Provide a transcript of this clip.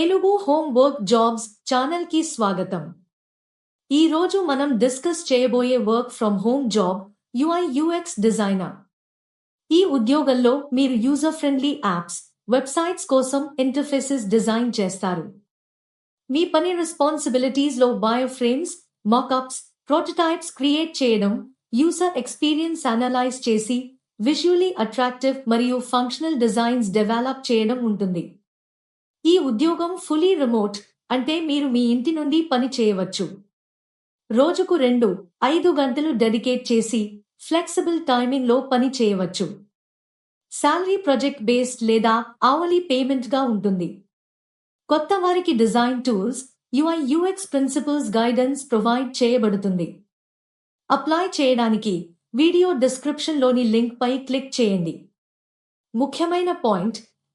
Telugu home work jobs ఛానల్కి స్వాగతం. ఈ రోజు మనం డిస్కస్ చేయబోయే work from home job UI UX designer. ఈ ఉద్యోగంలో మీరు యూజర్ ఫ్రెండ్లీ యాప్స్ వెబ్సైట్స్ కోసం ఇంటర్ఫేసెస్ డిజైన్ చేస్తారు. మీ పని రెస్పాన్సిబిలిటీస్లో బయోఫ్రేమ్స్ మాకప్స్ ప్రోటోటైప్స్ క్రియేట్ చేయడం యూజర్ ఎక్స్పీరియన్స్ అనలైజ్ చేసి విజువలీ అట్రాక్టివ్ మరియు ఫంక్షనల్ డిజైన్స్ డెవలప్ చేయడం ఉంటుంది. ఈ ఉద్యోగం ఫుల్లీ రిమోట్ అంటే మీరు మీ ఇంటి నుండి పని చేయవచ్చు. రోజుకు రెండు ఐదు గంటలు డెడికేట్ చేసి ఫ్లెక్సిబుల్ టైమింగ్లో పని చేయవచ్చు. శాలరీ ప్రాజెక్ట్ బేస్డ్ లేదా ఆవలీ పేమెంట్గా ఉంటుంది. కొత్త వారికి design tools UI UX principles guidance provide చేయబడుతుంది. అప్లై చేయడానికి వీడియో డిస్క్రిప్షన్లోని లింక్పై క్లిక్ చేయండి. ముఖ్యమైన పాయింట్